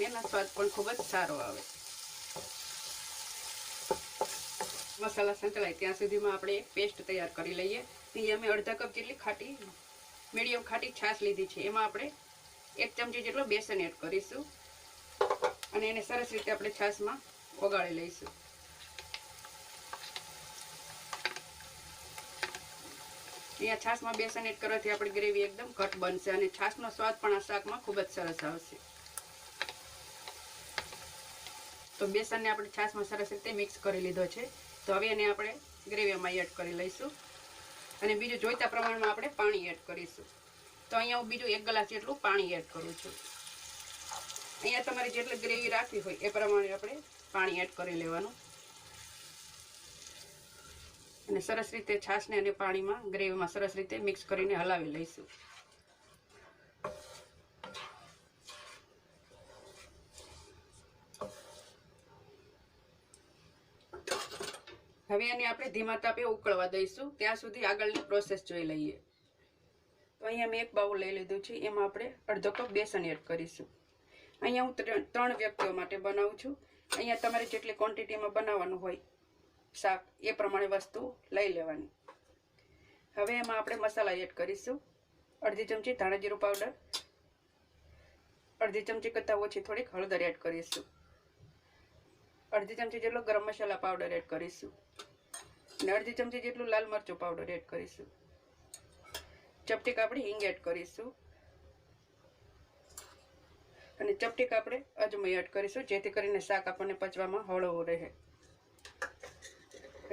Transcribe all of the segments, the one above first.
અને એનો સ્વાદ પણ ખૂબ જ સારો આવે. મસાલા સંકળાય ત્યાં સુધીમાં આપણે પેસ્ટ તૈયાર કરી લઈએ. અહીં અમે અડધા કપ જેટલી ખાટી, મીડિયમ ખાટી છાશ લીધી છે. એમાં આપણે એક ચમચી જેટલો બેસન એડ કરીશું. અને એને સરસ રીતે આપણે છાશમાં ઓગાળી લઈશું. અહીંયા છાશમાં બેસન એડ કરવાથી આપણી ગ્રેવી એકદમ ઘટ બનશે અને છાશનો સ્વાદ પણ આ શાકમાં ખૂબ જ સરસ આવશે. તો બેસનને આપણે છાશમાં સરસ રીતે મિક્સ કરી લીધો છે. તો હવે એને આપણે ગ્રેવીમાં એડ કરી લઈશું. અને બીજું જોઈતા પ્રમાણમાં આપણે પાણી એડ કરીશું. તો અહીંયા હું બીજું એક ગ્લાસ જેટલું પાણી એડ કરું છું. અહીંયા તમારે જેટલી ગ્રેવી રાખવી હોય એ પ્રમાણે આપણે પાણી એડ કરી લેવાનું. અને સરસ રીતે છાશને અને પાણીમાં ગ્રેવીમાં સરસ રીતે મિક્સ કરીને હલાવી લઈશું. હવે એને આપણે ધીમા તાપે ઉકળવા દઈશું. ત્યાં સુધી આગળની પ્રોસેસ જોઈ લઈએ. તો અહીંયા મેં એક બાઉલ લઈ લીધું છે. એમાં આપણે અડધો કપ બેસન એડ કરીશું. અહીંયા હું ત્રણ વ્યક્તિઓ માટે બનાવું છું. અહીંયા તમારે જેટલી ક્વોન્ટિટીમાં બનાવવાનું હોય, શાક, એ પ્રમાણે વસ્તુ લઈ લેવાની. હવે એમાં આપણે મસાલા એડ કરીશું. અડધી ચમચી ધાણા જીરું પાવડર અડધી ચમચી કરતાં ઓછી થોડીક હળદર એડ કરીશું. અડધી ચમચી જેટલો ગરમ મસાલા પાવડર એડ કરીશું. અને અડધી ચમચી જેટલું લાલ મરચું પાવડર એડ કરીશું. ચપટી આપણે હિંગ એડ કરીશું. અને ચપટી આપણે અજમો એડ કરીશું, જેથી કરીને શાક આપણને પચવામાં હળવું રહે.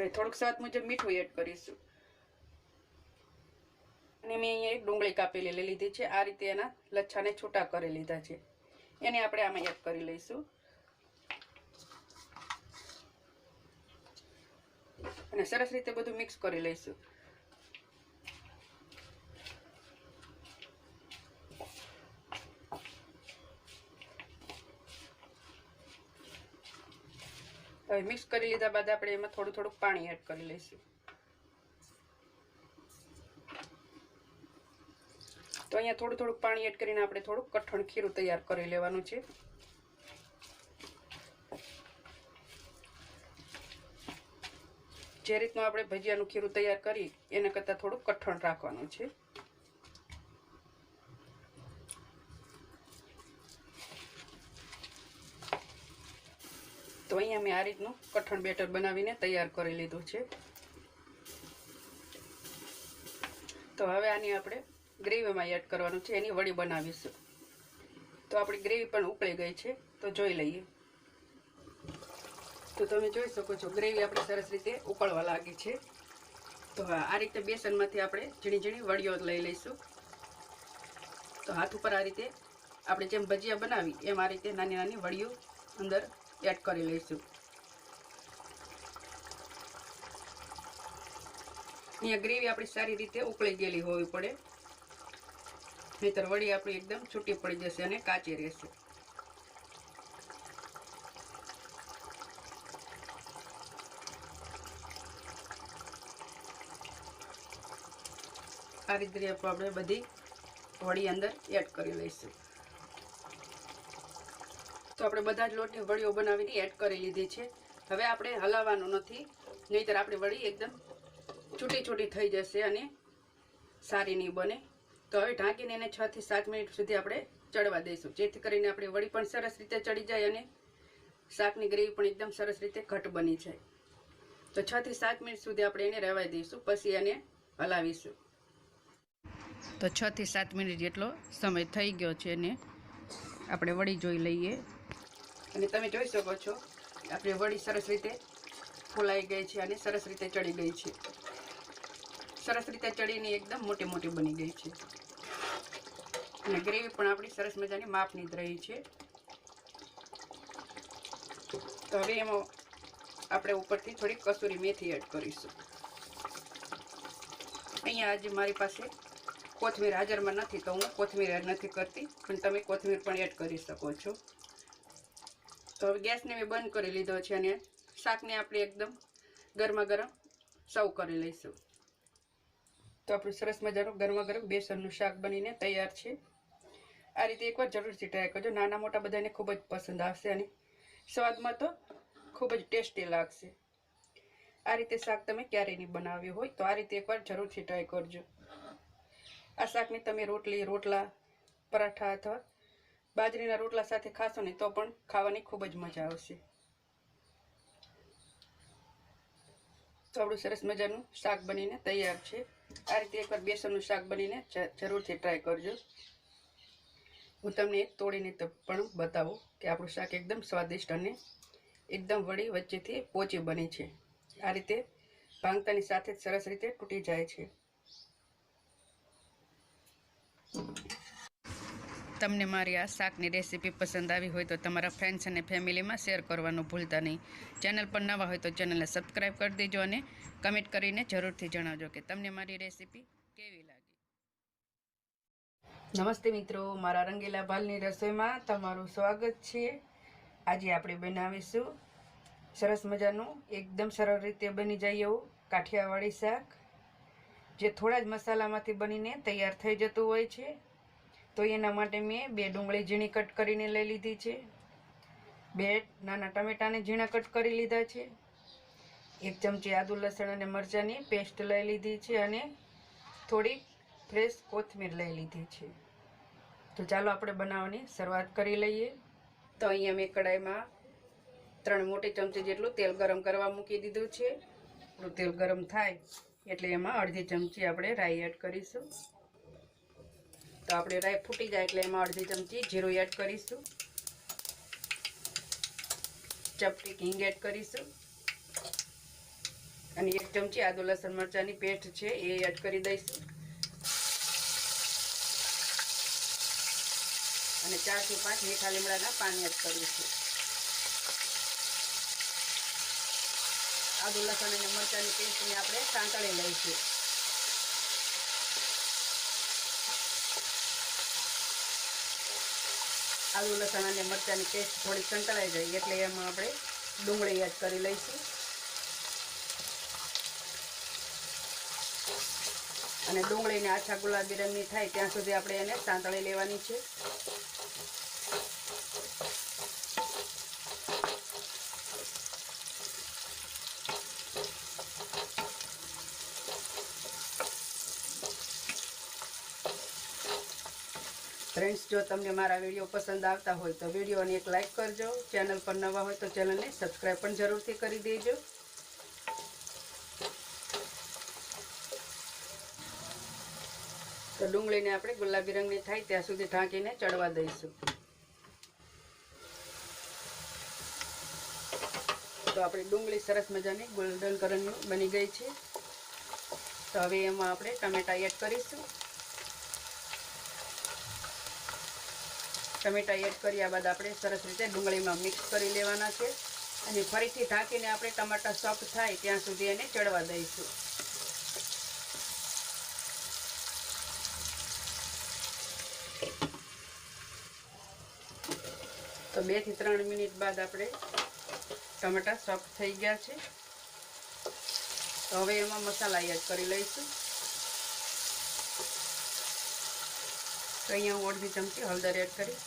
થોડુંક સ્વાદ મુજબ મીઠું એડ કરીશું. અને મેં અહીંયા એક ડુંગળી કાપેલી લઈ લીધી છે. આ રીતે એના લચ્છાને છૂટા કરી લીધા છે. એને આપણે આમાં એડ કરી લઈશું. અને સરસ રીતે બધું મિક્સ કરી લઈશું. હવે મિક્સ કરી લીધા બાદ આપણે એમાં થોડું થોડુંક પાણી એડ કરી લઈશું. તો અહીંયા થોડું થોડુંક પાણી એડ કરીને આપણે થોડુંક કઠણ ખીરું તૈયાર કરી લેવાનું છે. જે રીતનું આપણે ભજીયાનું ખીરું તૈયાર કરી એના કરતાં થોડું કઠણ રાખવાનું છે. તો અહીંયા મેં આ રીતનું કઠણ બેટર બનાવીને તૈયાર કરી લીધું છે. તો હવે આની આપણે ગ્રેવીમાં એડ કરવાનું છે, એની વડી બનાવીશું. તો આપણી ગ્રેવી પણ ઉકળી ગઈ છે, તો જોઈ લઈએ. તો તમે જોઈ શકો છો, ગ્રેવી આપણે સરસ રીતે ઉકળવા લાગી છે. તો આ રીતે બેસનમાંથી આપણે ઝીણી ઝીણી વડીઓ લઈ લઈશું. તો હાથ ઉપર આ રીતે આપણે જેમ ભજીયા બનાવી, એમ આ રીતે નાની નાની વડીઓ અંદર એડ કરી લઈશું. અહીંયા ગ્રેવી આપણી સારી રીતે ઉકળી ગયેલી હોવી પડે. નહીતર વડી આપણી એકદમ છૂટી પડી જશે અને કાચી રહેશે. આ રીતે આપણે બધી વળી અંદર એડ કરી લઈશું. તો આપણે બધા જ લોટની વડીઓ બનાવીને એડ કરી લીધી છે. હવે આપણે હલાવવાનું નથી, નહીંતર આપણી વળી એકદમ છૂટી છૂટી થઈ જશે અને સારી નહીં બને. તો હવે ઢાંકીને એને છ થી સાત મિનિટ સુધી આપણે ચડવા દઈશું. જેથી કરીને આપણી વળી પણ સરસ રીતે ચડી જાય અને શાકની ગ્રેવી પણ એકદમ સરસ રીતે ઘટ બની જાય. તો છ થી સાત મિનિટ સુધી આપણે એને રહેવા દઈશું, પછી એને હલાવીશું. તો છ થી સાત મિનિટ જેટલો સમય થઈ ગયો છે ને આપણે વળી જોઈ લઈએ. અને તમે જોઈ શકો છો, આપણે વળી સરસ રીતે ફૂલાઈ ગઈ છે અને સરસ રીતે ચડી ગઈ છે. સરસ રીતે ચડીને એકદમ મોટી મોટી બની ગઈ છે. અને ગ્રેવી પણ આપણી સરસ મજાની માપની જ રહી છે. તો હવે એમાં આપણે ઉપરથી થોડી કસૂરી મેથી એડ કરીશું. અહીંયા આજે મારી પાસે કોથમીર હાજરમાં નથી તો હું કોથમીર એડ નથી કરતી, પણ તમે કોથમીર પણ એડ કરી શકો છો. તો હવે ગેસને મેં બંધ કરી લીધો છે અને શાકને આપણે એકદમ ગરમા ગરમ સર્વ કરી લઈશું. તો આપણું સરસ મજાનું ગરમા ગરમ બેસનનું શાક બનીને તૈયાર છે. આ રીતે એકવાર જરૂરથી ટ્રાય કરજો. નાના મોટા બધાને ખૂબ જ પસંદ આવશે અને સ્વાદમાં તો ખૂબ જ ટેસ્ટી લાગશે. આ રીતે શાક તમે ક્યારેય નહીં બનાવ્યું હોય તો આ રીતે એકવાર જરૂરથી ટ્રાય કરજો. આ શાકની તમે રોટલી, રોટલા, પરાઠા અથવા બાજરીના રોટલા સાથે ખાશો ને તો પણ ખાવાની ખૂબ જ મજા આવશે. તો આપણું સરસ મજાનું શાક બનીને તૈયાર છે. આ રીતે એકવાર બેસનનું શાક બનીને જરૂરથી ટ્રાય કરજો. હું તમને એક તોડીને પણ બતાવું કે આપણું શાક એકદમ સ્વાદિષ્ટ અને એકદમ વળી વચ્ચેથી પોચી બની છે. આ રીતે ભાંગતાની સાથે જ સરસ રીતે તૂટી જાય છે. તમને મારી આ શાકની રેસીપી પસંદ આવી હોય તો તમારા ફ્રેન્ડ્સ અને ફેમિલીમાં શેર કરવાનું ભૂલતા નહીં. ચેનલ પર નવા હોય તો ચેનલને સબસ્ક્રાઈબ કરી દેજો અને કમેન્ટ કરીને જરૂરથી જણાવજો કે તમને મારી રેસીપી કેવી લાગી. નમસ્તે મિત્રો, મારા રંગીલા ભાલની રસોઈમાં તમારું સ્વાગત છે. આજે આપણે બનાવીશું સરસ મજાનું, એકદમ સરળ રીતે બની જાય એવું કાઠિયાવાડી શાક. જે થોડા જ મસાલામાંથી બનીને તૈયાર થઈ જતું હોય છે, તો એના માટે મેં બે ડુંગળી ઝીણી કટ કરીને લઈ લીધી છે. બે નાના ટમેટાને ઝીણા કટ કરી લીધા છે. એક ચમચી આદુ, લસણ અને મરચાંની પેસ્ટ લઈ લીધી છે અને થોડીક ફ્રેશ કોથમીર લઈ લીધી છે. તો ચાલો આપણે બનાવવાની શરૂઆત કરી લઈએ. તો અહીંયા મેં કડાઈમાં ત્રણ મોટી ચમચી જેટલું તેલ ગરમ કરવા મૂકી દીધું છે. થોડું તેલ ગરમ થાય. એટલે એમાં અડધી ચમચી આપણે રાઈ એડ કરીશું. તો આપણે રાઈ ફૂટી જાય એટલે એમાં અડધી ચમચી જીરું એડ કરીશું. ચપટી હિંગ એડ કરીશું. અને એક ચમચી આદુ, લસણ, મરચાંની પેસ્ટ છે એ એડ કરી દઈશું. અને ચારથી પાંચ મીઠા લીમડાના પાણી એડ કરીશું. આદુ, લસણ અને મરચાંની પેસ્ટને આપણે સાંતળી લઈશું. આદુ, લસણ અને મરચાંની પેસ્ટ થોડી સંતળાઈ જાય એટલે એમાં આપણે ડુંગળી એડ કરી લઈશું. અને ડુંગળીને આછા ગુલાબી રંગની થાય ત્યાં સુધી આપણે એને સાંતળી લેવાની છે. ફ્રેન્ડ્સ જો તમને મારા વીડિયો પસંદ આવતા હોય તો વિડીયોને એક લાઇક કરજો. ચેનલ પર નવા હોય તો ચેનલને સબસ્ક્રાઈબ પણ જરૂરથી કરી દેજો. તો ડુંગળીને આપણે ગુલાબી રંગની થાય ત્યાં સુધી ઢાંકીને ચડવા દઈશું. તો આપણી ડુંગળી સરસ મજાની ગોલ્ડન કલરની બની ગઈ છે. તો હવે એમાં આપણે ટમેટા એડ કરીશું. ટમેટા એડ કર્યા બાદ આપણે સરસ રીતે ડુંગળીમાં મિક્સ કરી લેવાના છે. અને ફરીથી ઢાંકીને આપણે ટમાટા સોફ્ટ થાય ત્યાં સુધી એને ચડવા દઈશું. તો બેથી ત્રણ મિનિટ બાદ આપણે ટમેટા સોફ્ટ થઈ ગયા છે. તો હવે એમાં મસાલા એડ કરી લઈશું. તો અહીંયા હું અડધી ચમચી હળદર એડ કરી.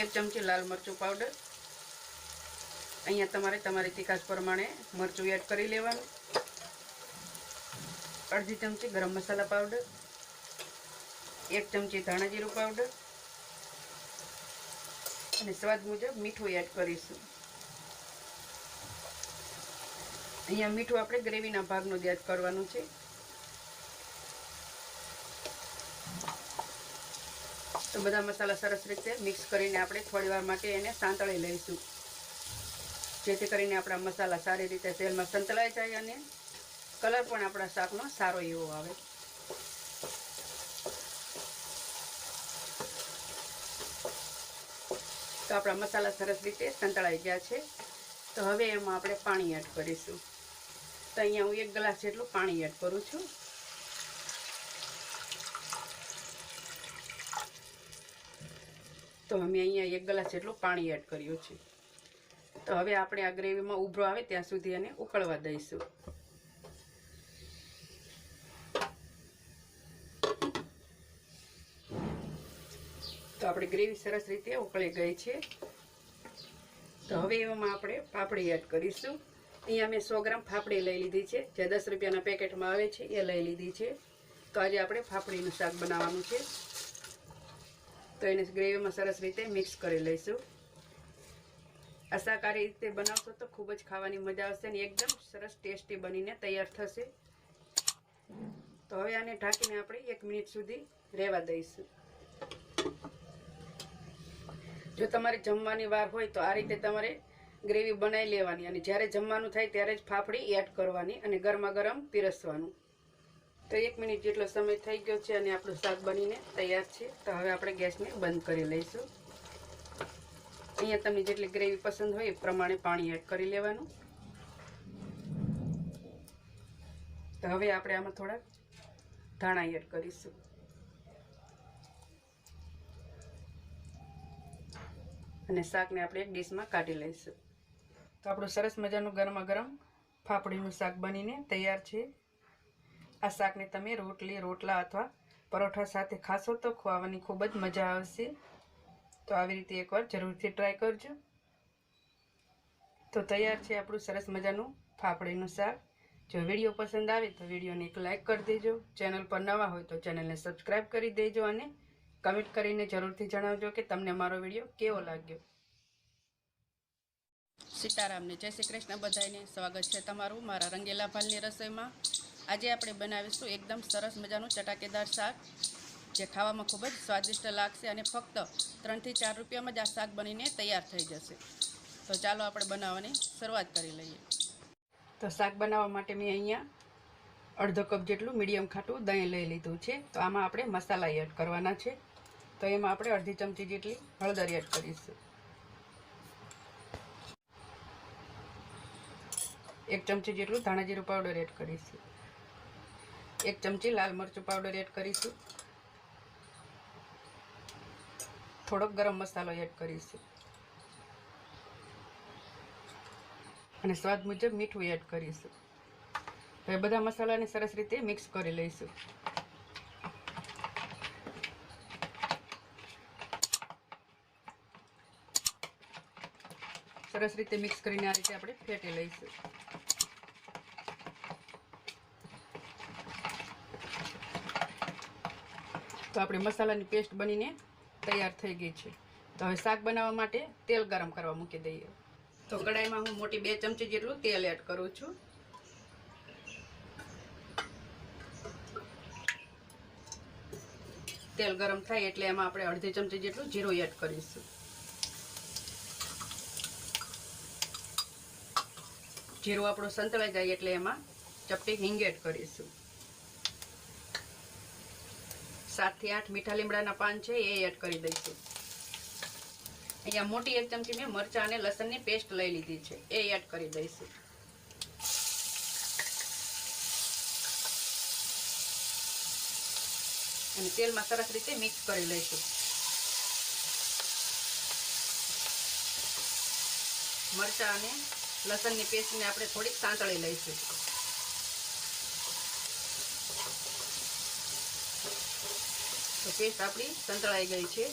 એક ચમચી લાલ મરચું પાવડર અહીંયા તમારે તમારી તીખાશ પ્રમાણે મરચું એડ કરી લેવાનું. અડધી ચમચી ગરમ મસાલા પાવડર એક ચમચી ધાણા જીરું પાવડર અને સ્વાદ મુજબ મીઠું એડ કરીશું. અહીંયા મીઠું આપણે ગ્રેવીના ભાગનું જ એડ કરવાનું છે. તો બધા મસાલા સરસ રીતે મિક્સ કરીને આપણે થોડી વાર માટે એને સાંતળી લઈશું. જેથી કરીને આપણા મસાલા સારી રીતે તેલમાં સંતળાઈ જાય અને કલર પણ આપણા શાકનો સારો એવો આવે. તો આપણા મસાલા સરસ રીતે સંતળાઈ ગયા છે. તો હવે એમાં આપણે પાણી એડ કરીશું. તો અહીંયા હું એક ગ્લાસ જેટલું પાણી એડ કરું છું. તો અમે અહીંયા એક ગ્લાસ જેટલું પાણી એડ કર્યું છે. તો હવે આપણે આ ગ્રેવીમાં ઉભરો આવે ત્યાં સુધી એને ઉકળવા દઈશું. તો આપણી ગ્રેવી સરસ રીતે ઉકળી ગઈ છે. તો હવે એમાં આપણે પાપડી એડ કરીશું. અહીંયા મેં સો ગ્રામ ફાફડી લઈ લીધી છે. જે દસ રૂપિયાના પેકેટમાં આવે છે, એ લઈ લીધી છે. તો આજે આપણે ફાફડીનું શાક બનાવવાનું છે. તો એને ગ્રેવીમાં સરસ રીતે મિક્સ કરી લઈશું. આ શાક રીતે બનાવશો તો ખૂબ જ ખાવાની મજા આવશે અને એકદમ સરસ ટેસ્ટી બનીને તૈયાર થશે. તો હવે આને ઢાંકીને આપણે એક મિનિટ સુધી રહેવા દઈશું. જો તમારે જમવાની વાર હોય તો આ રીતે તમારે ગ્રેવી બનાવી લેવાની અને જ્યારે જમવાનું થાય ત્યારે જ ફાફડી એડ કરવાની અને ગરમા ગરમ પીરસવાનું. તો એક મિનિટ જેટલો સમય થઈ ગયો છે અને આપણું શાક બનીને તૈયાર છે, તો હવે આપણે ગેસને બંધ કરી લઈશું. અહીંયા તમને જેટલી ગ્રેવી પસંદ હોય એ પ્રમાણે પાણી એડ કરી લેવાનું. તો હવે આપણે આમાં થોડાક ધાણા એડ કરીશું. અને શાકને આપણે એક ડીશમાં કાઢી લઈશું. તો આપણું સરસ મજાનું ગરમા ગરમ ફાફડીનું શાક બનીને તૈયાર છે. આ શાકને તમે રોટલી, રોટલા અથવા પરોઠા સાથે ખાશો તો ખવાવાની ખૂબ જ મજા આવશે. તો આવી રીતે એકવાર જરૂરથી ટ્રાય કરજો. તો તૈયાર છે આપણું સરસ મજાનું ફાફડીનું શાક. જો વીડિયો પસંદ આવે તો વિડીયોને એક લાઇક કરી દેજો. ચેનલ પર નવા હોય તો ચેનલને સબસ્ક્રાઈબ કરી દેજો અને કમેન્ટ કરીને જરૂરથી જણાવજો કે તમને મારો વીડિયો કેવો લાગ્યો. સીતારામને જય શ્રી કૃષ્ણ. બધાને સ્વાગત છે તમારું મારા રંગેલા ભાલની રસોઈમાં. આજે આપણે બનાવીશું એકદમ સરસ મજાનું ચટાકેદાર શાક, જે ખાવામાં ખૂબ જ સ્વાદિષ્ટ લાગશે અને ફક્ત ત્રણથી ચાર રૂપિયામાં જ આ શાક બનીને તૈયાર થઈ જશે. તો ચાલો આપણે બનાવવાની શરૂઆત કરી લઈએ. તો શાક બનાવવા માટે મેં અહીંયા અડધો કપ જેટલું મીડિયમ ખાટું દહીં લઈ લીધું છે. તો આમાં આપણે મસાલા એડ કરવાના છે. તો એમાં આપણે અડધી ચમચી જેટલી હળદર એડ કરીશું. એક ચમચી જેટલું ધાણા જીરું પાવડર એડ કરીશું. એક ચમચી લાલ મરચું પાવડર એડ કરીશું. થોડોક ગરમ મસાલો એડ કરીશું. અને સ્વાદ મુજબ મીઠું એડ કરીશું. હવે બધા મસાલાને સરસ રીતે મિક્સ કરી લઈશું. સરસ રીતે મિક્સ કરીને આ રીતે આપણે ફેટી લઈશું. તો આપણી મસાલાની પેસ્ટ બનીને તૈયાર થઈ ગઈ છે. તો હવે શાક બનાવવા માટે તેલ ગરમ કરવા મૂકી દઈએ. તો કડાઈમાં હું મોટી બે ચમચી જેટલું તેલ એડ કરું છું. તેલ ગરમ થાય એટલે એમાં આપણે અડધી ચમચી જેટલું જીરું એડ કરીશું. જીરું આપણું સંતળાઈ જાય એટલે એમાં ચપટી હિંગ એડ કરીશું. સાતથી આઠ મીઠા લીમડાના પાન છે, એ એડ કરી દઈશું. અહીંયા મોટી એક ચમચી મેં મરચાં અને લસણની પેસ્ટ લઈ લીધી છે, એ એડ કરી દઈશું. અને તેલમાં સરસ રીતે મિક્સ કરી લઈશું. મરચાં અને લસણની પેસ્ટને આપણે થોડીક સાંતળી લઈશું. પેસ્ટ આપણી સંતળાઈ ગઈ છે.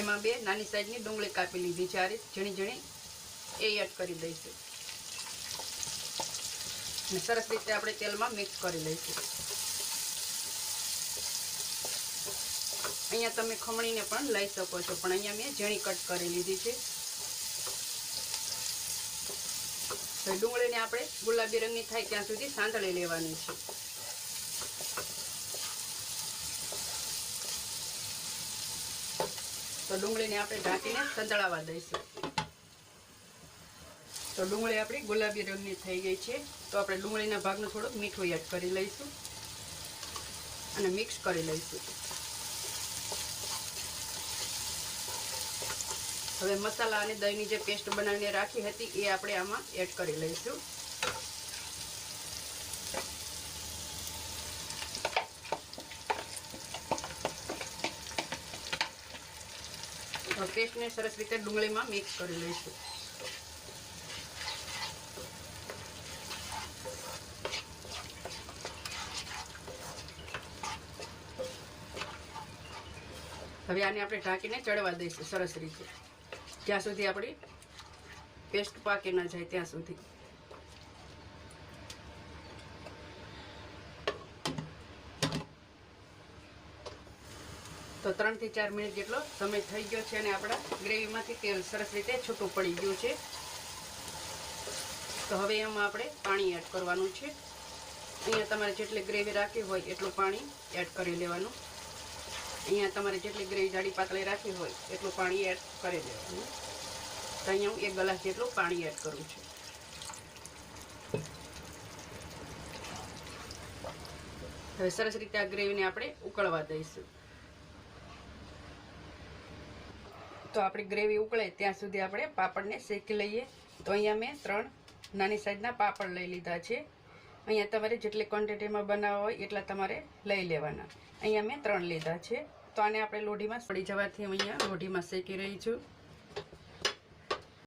એમાં બે નાની સાઈઝની ડુંગળી કાપી લીધી છે. આ રીતે ઝીણી ઝીણી એ એડ કરી દઈશું. સરસ રીતે આપણે તેલમાં મિક્સ કરી લઈશું અહીંયા તમે ખમણીને પણ લઈ શકો છો, પણ અહીંયા મેં ઝીણી કટ કરી લીધી છે. ડુંગળીને આપણે ગુલાબી રંગની થાય ત્યાં સુધી સાંતળી લેવાની છે. તો ડુંગળીને આપણે ઢાંકીને સંતળાવા દઈશું. તો ડુંગળી આપણી ગુલાબી રંગની થઈ ગઈ છે. તો આપણે ડુંગળીના ભાગનું થોડુંક મીઠું એડ કરી લઈશું અને મિક્સ કરી લઈશું. હવે મસાલા અને દહીંની જે પેસ્ટ બનાવીને રાખી હતી એ આપણે આમાં એડ કરી લઈશું. પેસ્ટને સરસ રીતે ડુંગળીમાં મિક્સ કરી લઈશું. હવે આને આપણે ઢાંકીને ચડવા દઈશું સરસ રીતે. જ્યાં સુધી આપણી પેસ્ટ પાકી ન જાય ત્યાં સુધી. તો ત્રણથી ચાર મિનિટ જેટલો સમય થઈ ગયો છે અને આપણા ગ્રેવીમાંથી તેલ સરસ રીતે છૂટું પડી ગયું છે. તો હવે એમાં આપણે પાણી એડ કરવાનું છે. અહીંયા તમારે જેટલી ગ્રેવી રાખી હોય એટલું પાણી એડ કરી લેવાનું. અહીંયા તમારે જેટલી ગ્રેવી જાડી પાતળી રાખી હોય એટલું પાણી એડ કરી દેવાનું તો અહીંયા હું એક ગ્લાસ જેટલું પાણી એડ કરું છું. હવે સરસ રીતે આ ગ્રેવીને આપણે ઉકળવા દઈશું. તો આપણી ગ્રેવી ઉકળે ત્યાં સુધી આપણે પાપડને શેકી લઈએ. તો અહીંયા મેં ત્રણ નાની સાઈઝના પાપડ લઈ લીધા છે. અહીંયા તમારે જેટલી ક્વોન્ટિટીમાં બનાવવા હોય એટલા તમારે લઈ લેવાના. અહીંયા મેં ત્રણ લીધા છે. તો આને આપણે લોઢીમાં પડી જવાથી અહીંયા લોઢીમાં શેકી રહી છું.